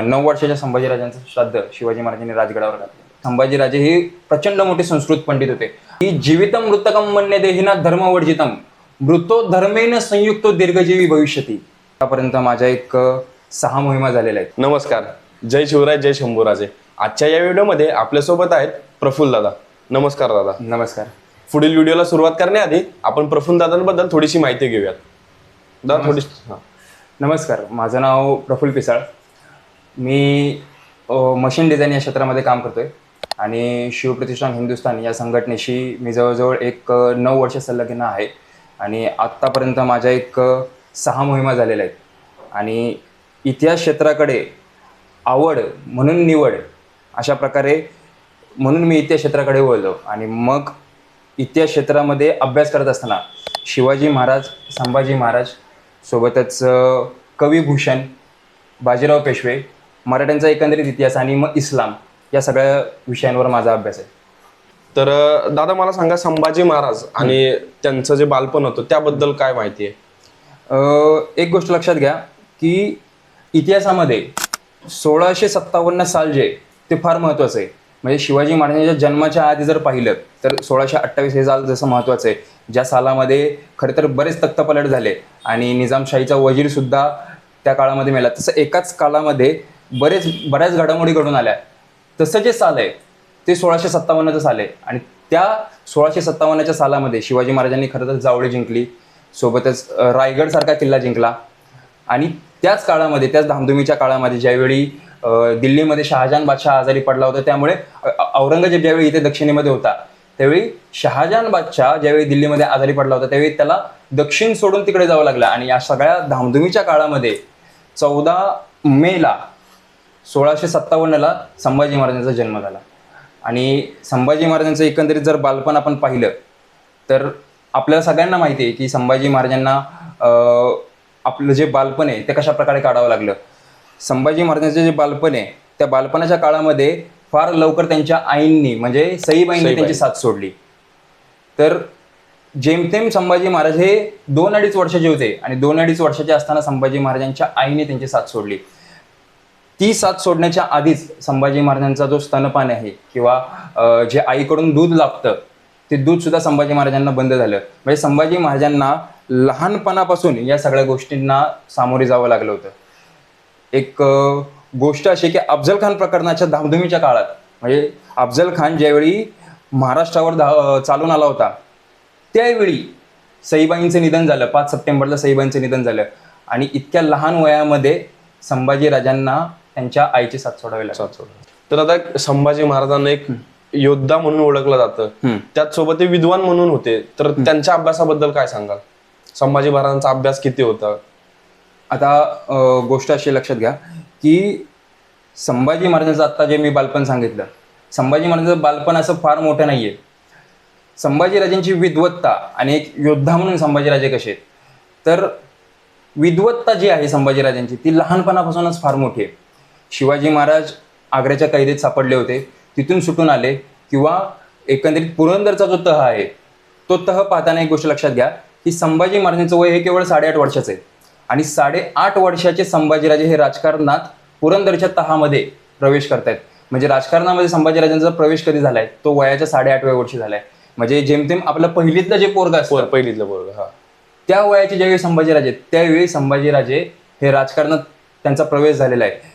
नऊ वर्षाच्या संभाजीराजांचं श्राद्ध शिवाजी महाराजांनी राजगडावर घातलं. संभाजीराजे हे प्रचंड मोठे संस्कृत पंडित होते. की जीवितम मृतकम म्हणणे देहिना धर्मवर्जितम. मृतो धर्मेन संयुक्तो दीर्घजीवी भविष्यती. आतापर्यंत माझ्या एक सहा मोहिमा झालेल्या आहेत. नमस्कार. जय शिवराय जय शंभूराजे. आजच्या या व्हिडिओमध्ये आपल्यासोबत आहेत प्रफुल्ल दादा. नमस्कार दादा. नमस्कार. पुढील व्हिडिओला सुरुवात करण्याआधी आपण प्रफुल्ल दादांबद्दल थोडीशी माहिती घेऊयात. दादा थोडी हा. नमस्कार. माझं नाव प्रफुल्ल पिसाळ. मी मशीन डिझाईन या क्षेत्रामध्ये काम करतोय. आणि शिवप्रतिष्ठान हिंदुस्थान या संघटनेशी मी जवळजवळ एक नऊ वर्ष संलग्न आहे. आणि आत्तापर्यंत माझ्या एक सहा मोहिमा झालेल्या आहेत. आणि इतिहास क्षेत्राकडे आवड म्हणून निवड अशा प्रकारे म्हणून मी इतिहास क्षेत्राकडे वळलो. आणि मग इतिहास क्षेत्रामध्ये अभ्यास करत असताना शिवाजी महाराज संभाजी महाराज सोबतच कवी कविभूषण बाजीराव पेशवे मराठ्यांचा एकंदरीत इतिहास आणि मग इस्लाम या सगळ्या विषयांवर माझा अभ्यास आहे. तर दादा मला सांगा संभाजी महाराज आणि त्यांचं जे बालपण होतं त्याबद्दल काय माहिती आहे? एक गोष्ट लक्षात घ्या की इतिहासामध्ये सोळाशे सत्तावन्न साल जे ते फार महत्त्वाचं आहे. म्हणजे शिवाजी महाराजांच्या जन्माच्या आधी जर पाहिलं तर सोळाशे अठ्ठावीस हे साल जसं महत्त्वाचं आहे. ज्या सालामध्ये खरं तर बरेच तख्तपलट झाले आणि निजामशाहीचा वजीरसुद्धा त्या काळामध्ये मेला तसं एकाच काळामध्ये बरेच बऱ्याच घडामोडी घडून आल्या. तसं जे साल आहे ते सोळाशे सत्तावन्नचं साल आहे. आणि त्या सोळाशे सत्तावन्नच्या सालामध्ये शिवाजी महाराजांनी खरं तर जावळी जिंकली सोबतच रायगडसारखा किल्ला जिंकला. आणि त्याच काळामध्ये त्याच धामधुमीच्या काळामध्ये ज्यावेळी दिल्लीमध्ये शहाजहान बादशाह आजारी पडला होता त्यामुळे औरंगजेब ज्यावेळी इथे दक्षिणेमध्ये होता त्यावेळी शहाजहान बादशाह ज्यावेळी दिल्लीमध्ये आजारी पडला होता त्यावेळी त्याला दक्षिण सोडून तिकडे जावं लागलं. आणि या सगळ्या धामधुमीच्या काळामध्ये चौदा मेला सोळाशे सत्तावन्नला संभाजी महाराजांचा जन्म झाला. आणि संभाजी महाराजांचं एकंदरीत जर बालपण आपण पाहिलं तर आपल्याला सगळ्यांना माहिती आहे की संभाजी महाराजांना अं, आपलं जे बालपण आहे ते कशा प्रकारे काढावं लागलं? संभाजी महाराजांचं जे बालपण आहे त्या बालपणाच्या काळामध्ये फार लवकर त्यांच्या आईंनी म्हणजे सईबाईंनी सईबाई. त्यांची साथ सोडली. तर जेमतेम संभाजी महाराज हे दोन अडीच वर्षाचे होते आणि दोन अडीच वर्षाचे असताना संभाजी महाराजांच्या आईने त्यांची साथ सोडली. ती साथ सोडण्याच्या आधीच संभाजी महाराजांचा जो स्तनपान आहे किंवा जे आईकडून दूध लागतं ते दूध सुद्धा संभाजी महाराजांना बंद झालं. म्हणजे संभाजी महाराजांना लहानपणापासून या सगळ्या गोष्टींना सामोरे जावं लागलं होतं. एक गोष्ट अशी की अफजल खान प्रकरणाच्या धामधुमीच्या काळात म्हणजे अफजल खान ज्यावेळी महाराष्ट्रावर धा चालून आला होता त्यावेळी सईबाईंचं निधन झालं पाच सप्टेंबरला सईबाईंचं निधन झालं. आणि इतक्या लहान वयामध्ये संभाजीराजांना त्यांच्या आईची साथ सोडावी लागली. सात सोडा. तर आता संभाजी महाराजांना एक योद्धा म्हणून ओळखलं जातं. त्याच सोबत ते विद्वान म्हणून होते. तर त्यांच्या अभ्यासाबद्दल काय सांगाल? संभाजी महाराजांचा अभ्यास किती होता? आता गोष्ट अशी लक्षात घ्या की संभाजी महाराजांचं आत्ता जे मी बालपण सांगितलं संभाजी महाराजांचं बालपण असं फार मोठं नाही आहे संभाजीराजांची विद्वत्ता आणि एक योद्धा म्हणून संभाजीराजे कसे आहेत? तर विद्वत्ता जी आहे संभाजीराजांची ती लहानपणापासूनच फार मोठी आहे. शिवाजी महाराज आग्र्याच्या कैदेत सापडले होते. तिथून सुटून आले किंवा एकंदरीत पुरंदरचा जो तह आहे तो तह पाहताना एक गोष्ट लक्षात घ्या की संभाजी महाराजांचं वय हे केवळ साडेआठ वर्षाचं आहे. आणि साडेआठ वर्षाचे संभाजीराजे हे राजकारणात पुरंदरच्या तहामध्ये प्रवेश करतायत. म्हणजे राजकारणामध्ये संभाजीराजांचा प्रवेश कधी झालाय? तो वयाच्या साडेआठव्या वर्षी झालाय. म्हणजे जेमतेम आपलं पहिलीतलं जे पोरग असतं पहिलीतलं बरोबर हा. त्या वयाचे ज्यावेळी संभाजीराजे त्यावेळी संभाजीराजे हे राजकारणात त्यांचा प्रवेश झालेला आहे.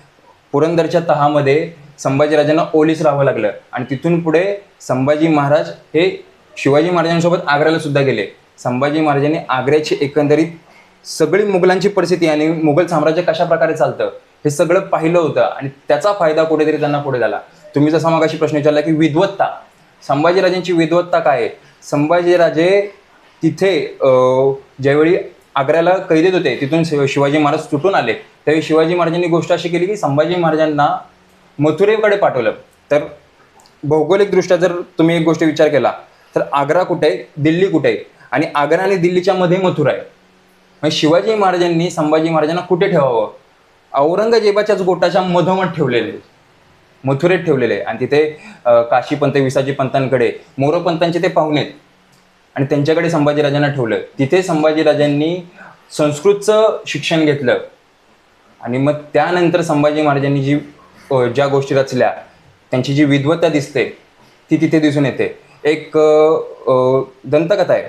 पुरंदरच्या तहामध्ये संभाजीराजांना ओलीस राहावं लागलं. आणि तिथून पुढे संभाजी महाराज हे शिवाजी महाराजांसोबत आग्र्याला सुद्धा गेले. संभाजी महाराजांनी आग्र्याची एकंदरीत सगळी मुघलांची परिस्थिती आणि मुघल साम्राज्य कशा प्रकारे चालतं हे सगळं पाहिलं होतं आणि त्याचा फायदा कुठेतरी त्यांना पुढे झाला. तुम्ही जसा मागाशी प्रश्न विचारला की विद्वत्ता संभाजीराजांची विद्वत्ता काय आहे? संभाजीराजे तिथे ज्यावेळी आग्र्याला कैदेत होते तिथून शिवाजी महाराज सुटून आले. त्यावेळी शिवाजी महाराजांनी गोष्ट अशी केली की संभाजी महाराजांना मथुरेकडे पाठवलं. तर भौगोलिकदृष्ट्या जर तुम्ही एक गोष्ट विचार केला तर आग्रा कुठे? आहे दिल्ली कुठे? आहे आणि आग्रा आणि दिल्लीच्या मध्ये मथुरा आहे. म्हणजे शिवाजी महाराजांनी संभाजी महाराजांना कुठे ठेवावं? औरंगजेबाच्याच गोटाच्या मधोमध ठेवलेले. मथुरेत ठेवलेले. आहे आणि तिथे काशीपंत विसाजी पंतांकडे मोरपंतांचे ते पाहुणे आहेत. आणि त्यांच्याकडे संभाजीराजांना ठेवलं. तिथे संभाजीराजांनी संस्कृतचं शिक्षण घेतलं. आणि मग त्यानंतर संभाजी महाराजांनी जी ज्या गोष्टी रचल्या त्यांची जी विद्वत्ता दिसते ती तिथे दिसून येते. एक दंतकथा आहे.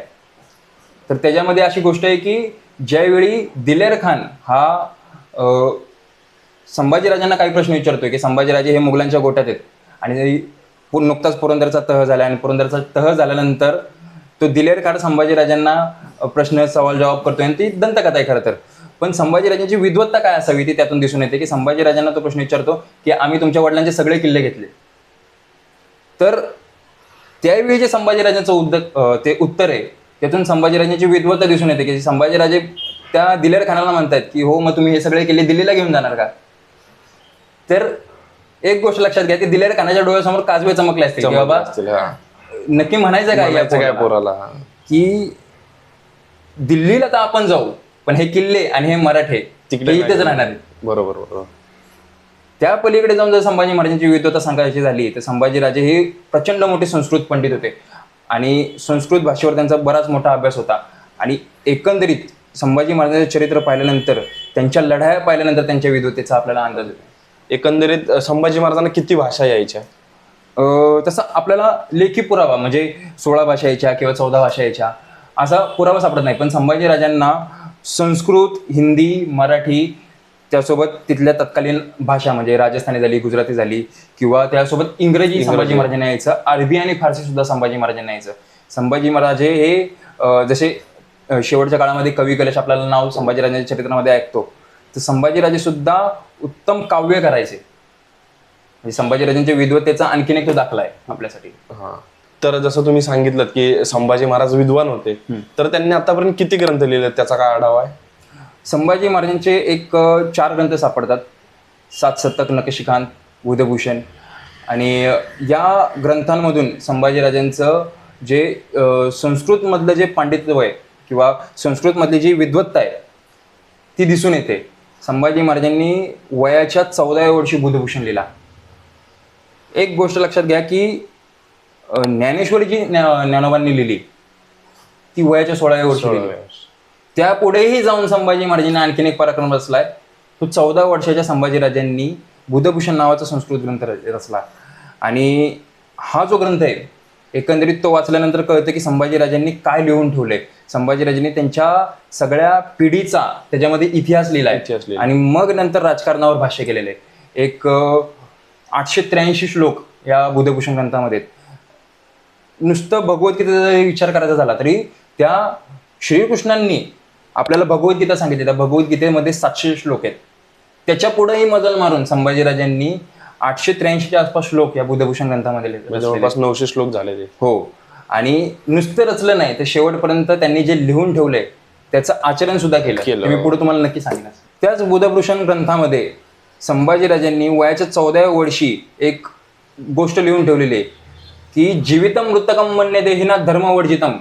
तर त्याच्यामध्ये अशी गोष्ट आहे की ज्यावेळी दिलेर खान हा संभाजीराजांना काही प्रश्न विचारतोय की संभाजीराजे हे मुघलांच्या गोट्यात आहेत आणि नुकताच पुरंदरचा तह झाला आणि पुरंदरचा तह झाल्यानंतर तो दिलेर खान संभाजीराजांना प्रश्न सवाल जबाब करतोय आणि ती दंतकथा आहे खरं तर. पण संभाजीराजांची विद्वत्ता काय असावी ती त्यातून दिसून येते की संभाजीराजांना तो प्रश्न विचारतो की आम्ही तुमच्या वडिलांचे सगळे किल्ले घेतले तर त्यावेळी जे संभाजीराजांचं उद्द ते उत्तर आहे त्यातून संभाजीराजांची विद्वत्ता दिसून येते की संभाजीराजे त्या दिलेर खानाला म्हणतात की हो मग तुम्ही हे सगळे किल्ले दिल्लीला घेऊन जाणार का तर एक गोष्ट लक्षात घ्या की दिलेर खानाच्या डोळ्यासमोर काजवे चमकले असतील की बाबा. नक्की म्हणायचं काय पोराला? की दिल्लीला तर आपण जाऊ पण हे किल्ले आणि हे मराठे तिकडे इथेच. राहणार आहेत. बरोबर बरोबर. त्या पलीकडे जाऊन जर संभाजी महाराजांची विद्वत्ता सांगायची झाली तर संभाजीराजे हे प्रचंड मोठे संस्कृत पंडित होते. आणि संस्कृत भाषेवर त्यांचा बराच मोठा अभ्यास होता. आणि एकंदरीत संभाजी महाराजांचे चरित्र पाहिल्यानंतर त्यांच्या लढाया पाहिल्यानंतर त्यांच्या विद्वत्तेचा आपल्याला अंदाज येतो. एकंदरीत संभाजी महाराजांना किती भाषा यायच्या? अं, तसं आपल्याला लेखी पुरावा म्हणजे सोळा भाषा यायच्या किंवा चौदा भाषा यायच्या असा पुरावा सापडत नाही. पण संभाजीराजांना संस्कृत हिंदी मराठी त्यासोबत तिथल्या तत्कालीन भाषा म्हणजे राजस्थानी झाली गुजराती झाली किंवा त्यासोबत इंग्रजी संभाजी महाराजांना यायचं अरबी आणि फारसी सुद्धा संभाजी महाराजांना यायचं. संभाजी महाराजे हे जसे शेवटच्या काळामध्ये कवी कलश आपल्याला नाव संभाजीराजांच्या चरित्रामध्ये ऐकतो तर संभाजीराजे सुद्धा उत्तम काव्य करायचे. म्हणजे संभाजीराजांच्या विद्वत्तेचा आणखीन एक तो दाखला आहे आपल्यासाठी. हा. तर जसं तुम्ही सांगितलं की संभाजी महाराज विद्वान होते तर त्यांनी आतापर्यंत किती ग्रंथ लिहिले? त्याचा काय आढावा आहे? संभाजी महाराजांचे एक चार ग्रंथ सापडतात. सात शतक नकशिकांत बुधभूषण आणि या ग्रंथांमधून संभाजीराजांचं जे संस्कृतमधलं जे पांडित्य आहे किंवा संस्कृतमधली जी विद्वत्ता आहे ती दिसून येते. संभाजी महाराजांनी वयाच्या चौदाव्या वर्षी बुधभूषण लिहिला. एक गोष्ट लक्षात घ्या की ज्ञानेश्वरी जी ज्ञा- ज्ञानोबांनी लिहिली. ती वयाच्या सोळाव्या वर्षी लिहिली. त्यापुढेही जाऊन संभाजी महाराजांनी आणखीन एक पराक्रम रचलाय. तो चौदा वर्षाच्या संभाजीराजांनी बुधभूषण नावाचा संस्कृत ग्रंथ रचला. आणि हा जो ग्रंथ आहे एकंदरीत तो वाचल्यानंतर कळतं की संभाजीराजांनी काय लिहून ठेवलंय. संभाजीराजांनी त्यांच्या सगळ्या पिढीचा त्याच्यामध्ये इतिहास इतिहास लिहिलाय. आणि मग नंतर राजकारणावर भाष्य केलेलं आहे. एक आठशे त्र्याऐंशी श्लोक या बुधभूषण ग्रंथामध्ये. नुसतं भगवद्गीतेचा जरी विचार करायचा झाला तरी त्या श्रीकृष्णांनी आपल्याला भगवद्गीता सांगितली. त्या भगवद्गीतेमध्ये सातशे श्लोक आहेत. त्याच्या पुढेही मजल मारून संभाजीराजांनी आठशे त्र्याऐंशीच्या आसपास श्लोक या बुधभूषण ग्रंथामध्ये लिहिले- म्हणजे जवळपास नऊशे श्लोक झाले ते. हो. आणि नुसतं रचलं नाही तर शेवटपर्यंत त्यांनी जे लिहून ठेवलंय त्याचं आचरण सुद्धा केलं. मी पुढे तुम्हाला नक्की सांगणार. त्याच बुधभूषण ग्रंथामध्ये संभाजीराजांनी वयाच्या चौदाव्या वर्षी एक गोष्ट लिहून ठेवलेली आहे. की जीवितम मृतकम म्हणणे देहिना धर्मवर्जितम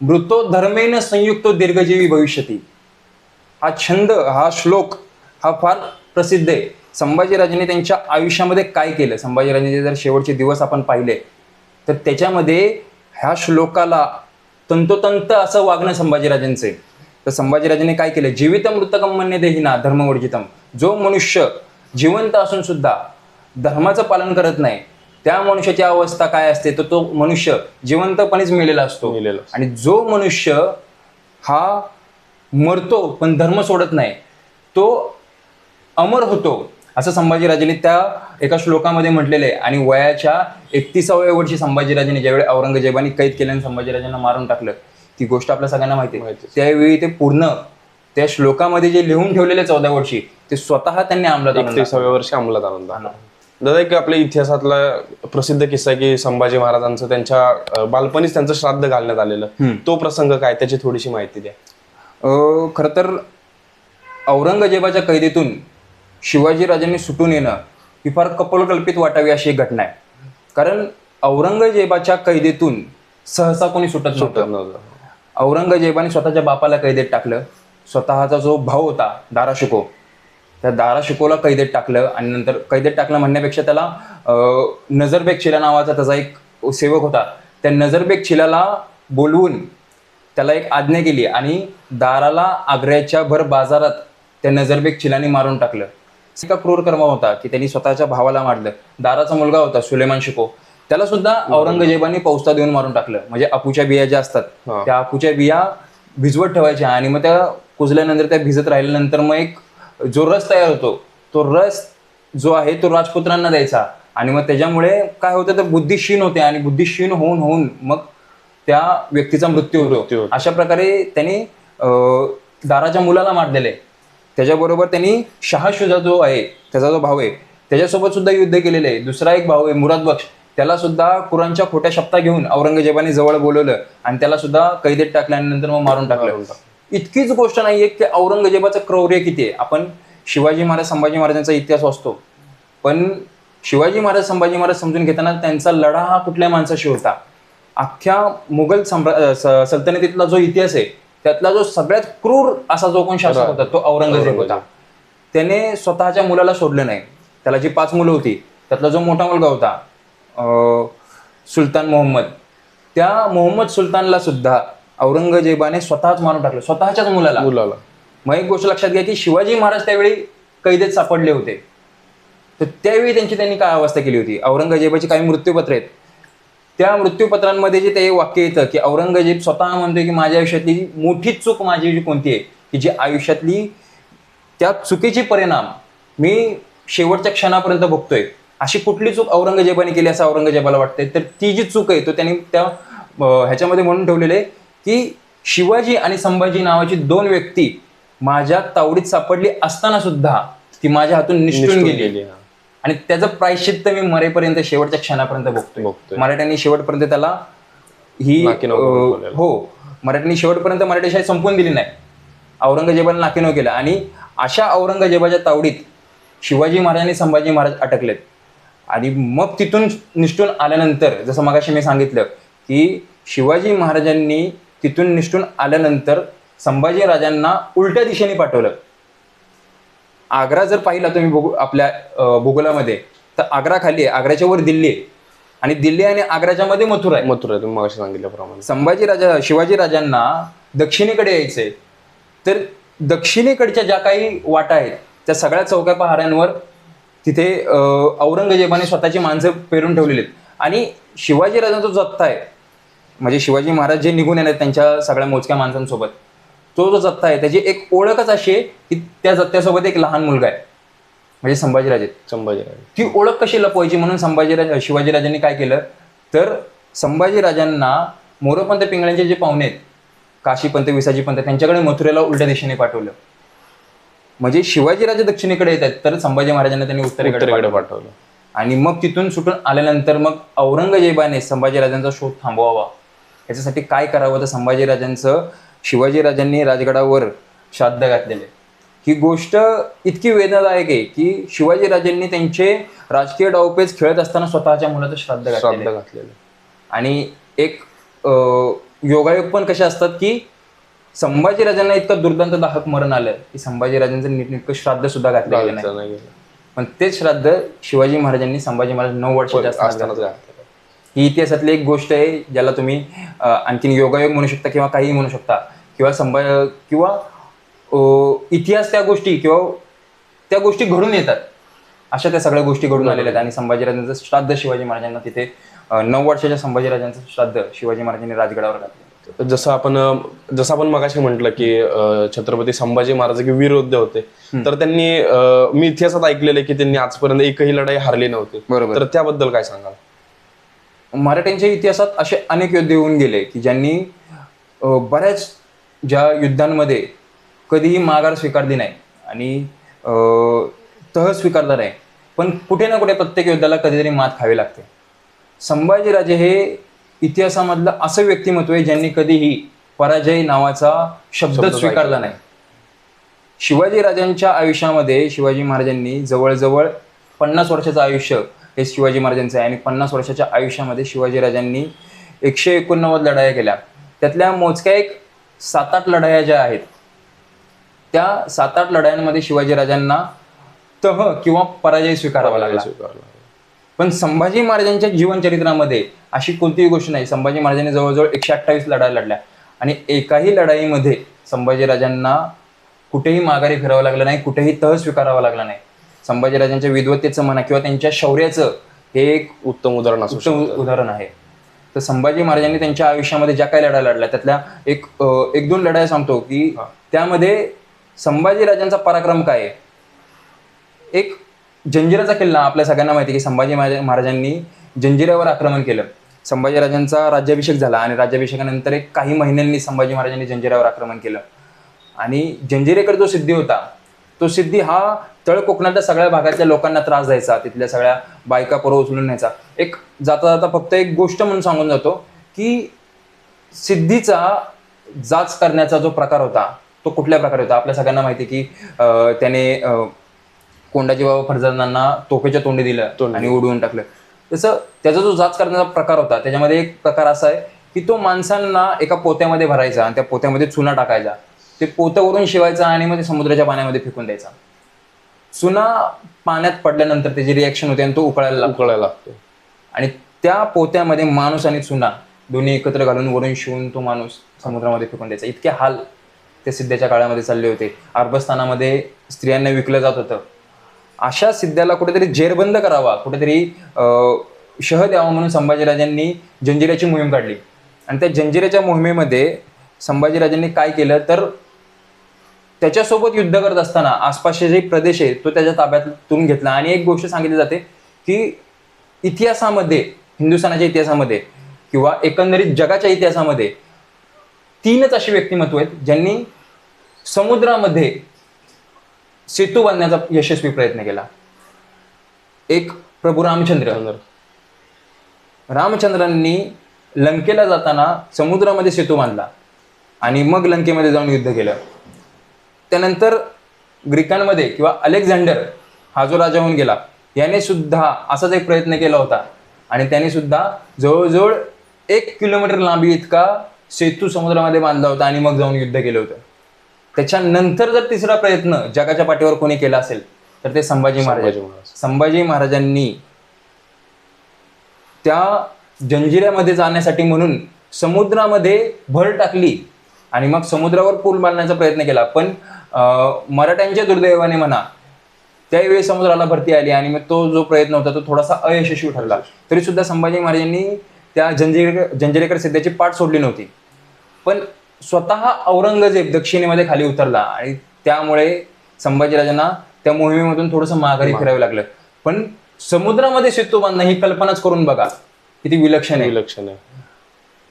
मृतो धर्मेन संयुक्त दीर्घजीवी भविष्यती। हा छंद हा श्लोक हा फार प्रसिद्ध आहे. संभाजीराजांनी त्यांच्या आयुष्यामध्ये काय केलं? संभाजीराजांचे जर शेवटचे दिवस आपण पाहिले तर त्याच्यामध्ये ह्या श्लोकाला तंतोतंत असं वागणं संभाजीराजांचे तर संभाजीराजांनी काय केलं? जीवित मृतकम म्हणणे देहिना धर्मवर्जितम जो मनुष्य जिवंत असून सुद्धा धर्माचं पालन करत नाही त्या मनुष्याची अवस्था काय असते तर तो मनुष्य जिवंतपणेच मेलेला असतो. आणि जो मनुष्य हा मरतो पण धर्म सोडत नाही तो अमर होतो. असं संभाजीराजांनी त्या एका श्लोकामध्ये म्हटलेलं आहे. आणि वयाच्या एकतीसाव्या वर्षी संभाजीराजांनी ज्यावेळी औरंगजेबाने कैद केल्याने संभाजीराजांना मारून टाकलं ती गोष्ट आपल्या सगळ्यांना माहिती आहे. त्यावेळी ते पूर्ण त्या श्लोकामध्ये जे लिहून ठेवलेले चौदा वर्षी ते स्वतः त्यांनी अंमलात आणून. एकतीसाव्या वर्षी अंमलात आणून. दादा एक आपल्या इतिहासातला प्रसिद्ध किस्सा आहे की संभाजी महाराजांचं त्यांच्या बालपणीच त्यांचं श्राद्ध घालण्यात आलेलं. तो प्रसंग काय? त्याची थोडीशी माहिती द्या. अ, खरं तर औरंगजेबाच्या कैदेतून शिवाजीराजांनी सुटून येणं ही फार कपोलकल्पित वाटावी अशी एक घटना आहे. कारण औरंगजेबाच्या कैदेतून सहसा कोणी सुटत नव्हतं. औरंगजेबाने स्वतःच्या बापाला कैदेत टाकलं. स्वतःचा जो भाऊ होता दारा शिको त्या दारा शिकोला कैदेत टाकलं आणि नंतर कैदेत टाकलं म्हणण्यापेक्षा त्याला नजरबेग चिला नावाचा त्याचा एक सेवक होता. त्या नजरबेग चिलाला बोलवून त्याला एक आज्ञा केली आणि दाराला आग्र्याच्या भर बाजारात त्या नजरबेग चिलानी मारून टाकलं. इतका क्रूर कर्म होता की त्यांनी स्वतःच्या भावाला मारलं. दाराचा मुलगा होता सुलेमान शिको. त्याला सुद्धा औरंगजेबाने पौस्ता देऊन मारून टाकलं. म्हणजे अपूच्या बिया ज्या असतात. त्या अपूच्या बिया भिजवत ठेवायच्या आणि मग त्या कुजल्यानंतर त्या भिजत राहिल्यानंतर मग एक जो रस तयार होतो तो रस जो आहे तो राजपुत्रांना द्यायचा. आणि मग त्याच्यामुळे काय होतं तर बुद्धी क्षीण होते आणि बुद्धी क्षीण होऊन होऊन मग त्या व्यक्तीचा मृत्यू होतो. होतो. अशा प्रकारे त्यांनी दाराच्या मुलाला मारलेले त्याच्याबरोबर त्यांनी शहाशुजा जो आहे त्याचा जो भाऊ आहे त्याच्यासोबत सुद्धा युद्ध केलेलं आहे. दुसरा एक भाऊ आहे मुराद बक्ष त्याला सुद्धा कुराणच्या खोट्या शब्दा घेऊन औरंगजेबाने जवळ बोलवलं आणि त्याला सुद्धा कैदेत टाकल्यानंतर मग मारून टाकलं. मारून इतकीच गोष्ट नाही आहे की औरंगजेबाचं क्रौर्य किती आहे. आपण शिवाजी महाराज संभाजी महाराजांचा इतिहास वाचतो. पण शिवाजी महाराज संभाजी महाराज समजून घेताना त्यांचा लढा हा कुठल्या माणसाशी होता? अख्ख्या मुघल सम्रा स- सल्तनतीतला जो इतिहास आहे त्यातला जो सगळ्यात क्रूर असा जो कोण शासक होता तो औरंगजेब होता. त्याने स्वतःच्या मुलाला सोडलं नाही. त्याला जी पाच मुलं होती त्यातला जो मोठा मुलगा होता सुलतान मोहम्मद. त्या मोहम्मद सुलतानला सुद्धा औरंगजेबाने स्वतःच मारून टाकलं स्वतःच्याच मुलाला. मुलाला. मग एक गोष्ट लक्षात घ्या की शिवाजी महाराज त्यावेळी कैदेत सापडले होते. तर त्यावेळी त्यांची त्यांनी काय अवस्था केली होती? औरंगजेबाची काही मृत्यूपत्र आहेत. त्या मृत्यूपत्रांमध्ये जे ते वाक्य येतं की औरंगजेब स्वतः म्हणतोय की माझ्या आयुष्यातली मोठीच चूक माझी जी कोणती आहे? की जी आयुष्यातली त्या चुकीचे परिणाम मी शेवटच्या क्षणापर्यंत भोगतोय. अशी कुठली चूक औरंगजेबाने केली असं औरंगजेबाला वाटतंय? तर ती जी चूक आहे तो त्यांनी त्या ह्याच्यामध्ये म्हणून ठेवलेलं आहे की शिवाजी आणि संभाजी नावाची दोन व्यक्ती माझ्या तावडीत सापडली असताना सुद्धा ती माझ्या हातून निष्ठून गेली. आणि त्याचं प्रायश्चित्त मी मरेपर्यंत शेवटच्या क्षणापर्यंत बघतोय बघतोय. मराठ्यांनी शेवटपर्यंत त्याला ही. हो मराठ्यांनी शेवटपर्यंत मराठीशाही संपवून दिली नाही औरंगजेबाला नाकीनऊ केलं आणि अशा औरंगजेबाच्या तावडीत शिवाजी महाराजांनी संभाजी महाराज अटकलेत आणि मग तिथून निष्ठून आल्यानंतर जसं मगाशी मी सांगितलं की शिवाजी महाराजांनी तिथून निष्ठून आल्यानंतर संभाजी राजांना उलट्या दिशेने पाठवलं. आग्रा जर पाहिला तुम्ही बघू आपल्या भूगोलामध्ये तर आग्रा खाली आहे आग्र्याच्या वर दिल्ली आहे. आणि दिल्ली आणि आग्राच्या मध्ये मथुरा आहे. मथुरा तुम्ही मगाशी सांगितल्याप्रमाणे. संभाजी राजा शिवाजी राजांना दक्षिणेकडे यायचंय. तर दक्षिणेकडच्या ज्या काही वाटा आहेत त्या सगळ्या चौक्या पहाऱ्यांवर तिथे औरंगजेबाने स्वतःची माणसं पेरून ठेवलेली आहेत. आणि शिवाजी राजांचा जो जत्था आहे म्हणजे शिवाजी महाराज जे निघून येणार त्यांच्या सगळ्या मोजक्या माणसांसोबत तो जो जत्था आहे त्याची एक ओळखच अशी आहे की त्या जत्त्यासोबत एक लहान मुलगा आहे. म्हणजे संभाजीराजे. संभाजीराजे. ती ओळख कशी लपवायची म्हणून संभाजीराज शिवाजीराजांनी काय केलं? तर संभाजीराजांना मोरोपंत पिंगळ्यांचे जे पाहुणे आहेत काशीपंत विसाजीपंत त्यांच्याकडे मथुरेला उलट्या दिशेने पाठवलं. म्हणजे शिवाजीराजे दक्षिणेकडे येत आहेत तर संभाजी महाराजांना त्यांनी उत्तरेकडे. पाठवलं. आणि मग तिथून सुटून आल्यानंतर मग औरंगजेबाने संभाजीराजांचा शोध थांबवावा. याच्यासाठी काय करावं तर संभाजीराजांचं शिवाजीराजांनी राजगडावर श्राद्ध घातलेले. ही गोष्ट इतकी वेदनादायक आहे की शिवाजीराजांनी त्यांचे राजकीय डावपेच खेळत असताना स्वतःच्या मुलाचं श्राद्ध श्राद्ध घातलेलं. आणि एक योगायोग पण कसे असतात की संभाजीराजांना इतकं दुर्दांत दाहक मरण आलं की संभाजीराजांचं नीटनेटकं श्राद्ध सुद्धा घातलं गेलं नाही. पण तेच श्राद्ध शिवाजी महाराजांनी संभाजी महाराज नऊ वर्षाच्या असताना. ही इतिहासातली एक गोष्ट आहे ज्याला तुम्ही आणखीन योगायोग म्हणू शकता किंवा काहीही म्हणू शकता किंवा संभा किंवा इतिहास त्या गोष्टी किंवा त्या गोष्टी घडून येतात. अशा त्या सगळ्या गोष्टी घडून आलेल्या आहेत. आणि संभाजीराजांचं श्राद्ध शिवाजी महाराजांना तिथे नऊ वर्षाच्या संभाजीराजांचं श्राद्ध शिवाजी महाराजांनी राजगडावर घातलं जसं आपण जसं आपण मगाशी म्हटलं की छत्रपती संभाजी महाराज की वीर योद्धे होते तर त्यांनी मी इतिहासात ऐकलेलं की त्यांनी आजपर्यंत एकही लढाई हारली नव्हती. बरोबर. तर त्याबद्दल काय सांगाल? मराठ्यांच्या इतिहासात असे अनेक योद्धे होऊन गेले की ज्यांनी बऱ्याच ज्या युद्धांमध्ये कधीही माघार स्वीकारली नाही आणि तह स्वीकारला नाही पण कुठे ना कुठे प्रत्येक योद्ध्याला कधीतरी मात खावी लागते. संभाजीराजे हे इतिहासामधलं असं व्यक्तिमत्व आहे ज्यांनी कधीही पराजय नावाचा शब्द स्वीकारला नाही. शिवाजी राजांच्या आयुष्यामध्ये शिवाजी महाराजांनी जवळजवळ पन्नास वर्षाचं आयुष्य हे शिवाजी महाराजांचं आहे. आणि पन्नास वर्षाच्या आयुष्यामध्ये शिवाजी राजांनी एकशे एकोणनव्वद लढाया केल्या. त्यातल्या मोजक्या एक सात आठ लढाया ज्या आहेत त्या सात आठ लढायांमध्ये शिवाजी राजांना तह किंवा पराजय स्वीकारावा लागला. स्वीकारला. पण संभाजी महाराजांच्या जीवनचरित्रामध्ये अशी कोणतीही गोष्ट नाही. संभाजी महाराजांनी जवळजवळ एकशे अठ्ठावीस लढाया लढल्या. आणि एकाही लढाईमध्ये संभाजीराजांना कुठेही माघारी फिरावं लागलं नाही कुठेही तह स्वीकारावा लागला नाही. संभाजीराजांच्या विद्वत्तेचं म्हणा किंवा त्यांच्या शौर्याचं हे एक उत्तम उदाहरण असू उदाहरण आहे. तर संभाजी महाराजांनी त्यांच्या आयुष्यामध्ये ज्या काही लढाई लढल्या त्यातल्या एक एक दोन लढाई सांगतो की त्यामध्ये संभाजीराजांचा पराक्रम काय एक जंजिराचा किल्ला आपल्या सगळ्यांना माहिती आहे की संभाजी महाराज- महाराजांनी जंजिऱ्यावर आक्रमण केलं. संभाजीराजांचा राज्याभिषेक झाला आणि राज्याभिषेकानंतर एक काही महिन्यांनी संभाजी महाराजांनी जंजिऱ्यावर आक्रमण केलं. आणि जंजिरेकर जो सिद्धी होता तो सिद्धी हा तळ कोकणातल्या सगळ्या भागातल्या लोकांना त्रास द्यायचा तिथल्या सगळ्या बायका पोरं उचलून न्यायचा. एक जाता जाता फक्त एक गोष्ट म्हणून सांगून जातो की सिद्धीचा जाच करण्याचा जो प्रकार होता तो कुठल्या प्रकारे होता? आपल्या सगळ्यांना माहिती की त्याने कोंडाजी बाबा फरजंदांना तोफेच्या तोंडी दिलं आणि उडवून टाकलं. तसं त्याचा जो जाच करण्याचा प्रकार होता त्याच्यामध्ये एक प्रकार असा आहे की तो माणसांना एका पोत्यामध्ये भरायचा आणि त्या पोत्यामध्ये चुना टाकायचा. ते पोतं वरून शिवायचा आणि मग ते समुद्राच्या पाण्यामध्ये फेकून द्यायचा. चुना पाण्यात पडल्यानंतर त्याची रिॲक्शन होते आणि तो उकळायला लागतो. उकळायला लागतो. आणि त्या पोत्यामध्ये माणूस आणि चुना दोन्ही एकत्र घालून वरून शिवून तो माणूस समुद्रामध्ये फेकून द्यायचा. इतके हाल त्या सिद्ध्याच्या काळामध्ये चालले होते. अरबस्थानामध्ये स्त्रियांना विकलं जात होतं. अशा सिद्ध्याला कुठेतरी जेरबंद करावा कुठेतरी शह द्यावा म्हणून संभाजीराजांनी जंजिऱ्याची मोहीम काढली. आणि त्या जंजिऱ्याच्या मोहिमेमध्ये संभाजीराजांनी काय केलं? तर त्याच्यासोबत युद्ध करत असताना आसपासचे जे प्रदेश आहे तो त्याच्या ताब्यातून घेतला. आणि एक गोष्ट सांगितली जाते की इतिहासामध्ये हिंदुस्थानाच्या इतिहासामध्ये किंवा एकंदरीत जगाच्या इतिहासामध्ये तीनच अशी व्यक्तिमत्व आहेत ज्यांनी समुद्रामध्ये सेतू बांधण्याचा यशस्वी प्रयत्न केला. एक प्रभू रामचंद्र. रामचंद्रांनी लंकेला जाताना समुद्रामध्ये सेतू बांधला आणि मग लंकेमध्ये जाऊन युद्ध केलं. त्यानंतर ग्रीकांमध्ये किंवा अलेक्झांडर हा जो राजा होऊन गेला याने सुद्धा असाच एक प्रयत्न केला होता. आणि त्याने सुद्धा जवळजवळ एक किलोमीटर लांबी इतका सेतू समुद्रामध्ये बांधला होता आणि मग जाऊन युद्ध केलं होतं. त्याच्यानंतर जर तिसरा प्रयत्न जगाच्या पाठीवर कोणी केला असेल तर ते संभाजी महाराज संभाजी महाराज. संभाजी महाराजांनी त्या जंजिऱ्यामध्ये जाण्यासाठी म्हणून समुद्रामध्ये भर टाकली आणि मग समुद्रावर पूल बांधण्याचा प्रयत्न केला. पण मराठ्यांच्या दुर्दैवाने म्हणा त्यावेळी समुद्राला भरती आली आणि मग तो जो प्रयत्न होता तो थोडासा अयशस्वी ठरला. तरी सुद्धा संभाजी महाराजांनी त्या जंजिरेकर जंजिरेकर सिद्ध्याची पाठ सोडली नव्हती. पण स्वतः औरंगजेब दक्षिणेमध्ये खाली उतरला आणि त्यामुळे संभाजीराजांना त्या मोहिमेमधून थोडंसं माघारी फिरावं लागलं. पण समुद्रामध्ये सेतू बांधणं ही कल्पनाच करून बघा किती विलक्षण आहे. विलक्षण आहे.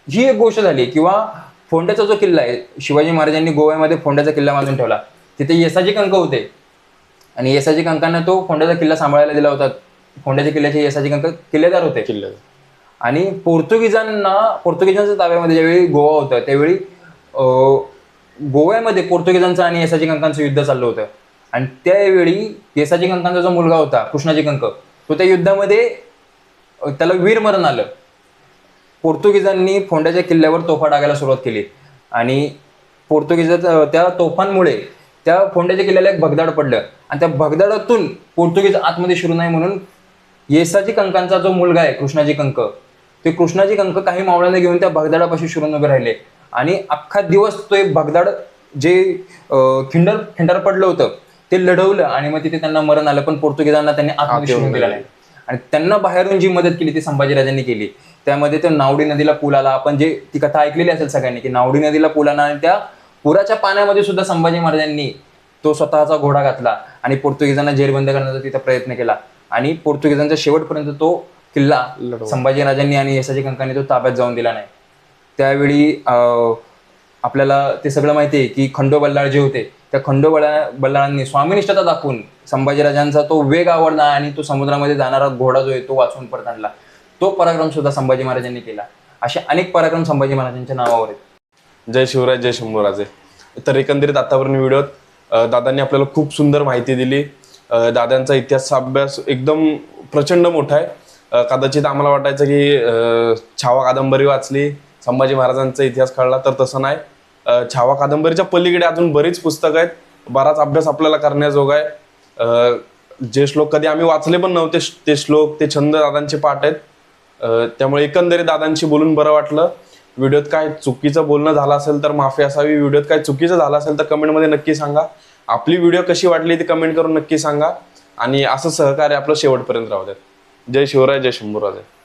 ही एक गोष्ट झाली किंवा फोंड्याचा जो किल्ला आहे शिवाजी महाराजांनी गोव्यामध्ये फोंड्याचा किल्ला बांधून ठेवला. तिथे येसाजी कंक होते. आणि येसाजी कंकांना तो फोंड्याचा किल्ला सांभाळायला दिला होता. फोंड्याच्या किल्ल्याचे येसाजी कंक किल्लेदार होते. किल्ले आणि पोर्तुगीजांना पोर्तुगीजांच्या ताब्यामध्ये ज्यावेळी गोवा होतं त्यावेळी अं, गोव्यामध्ये पोर्तुगीजांचं आणि येसाजी कंकांचं युद्ध चाललं होतं. आणि त्यावेळी येसाजी कंकांचा जो मुलगा होता कृष्णाजी कंक तो त्या युद्धामध्ये त्याला वीरमरण आलं. पोर्तुगीजांनी फोंड्याच्या किल्ल्यावर तोफा टाकायला सुरुवात केली. आणि पोर्तुगीजात त्या तोफांमुळे त्या फोंड्याच्या किल्ल्याला एक भगदाड पडलं. आणि त्या भगदाडातून पोर्तुगीज आतमध्ये शिरू नये म्हणून येसाजी कंकांचा जो मुलगा आहे कृष्णाजी कंक ते कृष्णाजी कंक काही मावळ्यांना घेऊन त्या भगदाडापाशी शिरून उभे राहिले. आणि अख्खा दिवस तो एक भगदाड जे खिंडर खिंडार पडलं होतं ते लढवलं आणि मग तिथे त्यांना मरण आलं. पण पोर्तुगीजांना त्यांनी आतमध्ये शिरून दिलं नाही. आणि त्यांना बाहेरून जी मदत केली ती संभाजीराजांनी केली. त्यामध्ये तो नावडी नदीला पूल आला. आपण जे ती कथा ऐकलेली असेल सगळ्यांनी की नावडी नदीला पूल आला आणि त्या पुराच्या पाण्यामध्ये सुद्धा संभाजी महाराजांनी तो स्वतःचा घोडा घातला आणि पोर्तुगीजांना जेरबंद करण्याचा तिथं प्रयत्न केला. आणि पोर्तुगीजांचा शेवटपर्यंत तो किल्ला लढवला. संभाजीराजांनी आणि यशाजी कंकांनी तो ताब्यात जाऊन दिला नाही. त्यावेळी अं, आपल्याला ते सगळं माहिती आहे की खंडो बल्लाळ जे होते त्या खंडो बल्ला बल्लाळांनी स्वामिनिष्ठता दाखवून संभाजीराजांचा तो वेग आवडला आणि तो समुद्रामध्ये जाणारा घोडा जो आहे तो वाचवून परत आणला. तो पराक्रम सुद्धा संभाजी महाराजांनी केला. असे अनेक पराक्रम संभाजी महाराजांच्या नावावर आहेत. जय शिवराज जय शंभूराजे. तर एकंदरीत आतापर्यंत व्हिडिओत दादांनी आपल्याला खूप सुंदर माहिती दिली. दादांचा इतिहासचा अभ्यास एकदम प्रचंड मोठा आहे. कदाचित आम्हाला वाटायचं की छावा कादंबरी वाचली संभाजी महाराजांचा इतिहास कळला तर तसं नाही. छावा कादंबरीच्या पलीकडे अजून बरीच पुस्तकं आहेत. बराच अभ्यास आपल्याला करण्याजोगा आहे. जे श्लोक कधी आम्ही वाचले पण नव्हते ते श्लोक ते छंद दादांचे पाठ आहेत. त्यामुळे एकंदरीत दादांशी बोलून बरं वाटलं. व्हिडिओत काय चुकीचं बोलणं झालं असेल तर माफी असावी. व्हिडिओत काय चुकीचं झालं असेल तर कमेंटमध्ये नक्की सांगा. आपली व्हिडिओ कशी वाटली ती कमेंट करून नक्की सांगा. आणि असं सहकार्य आपलं शेवटपर्यंत राहू द्यात जय शिवराय जय शंभूराजे.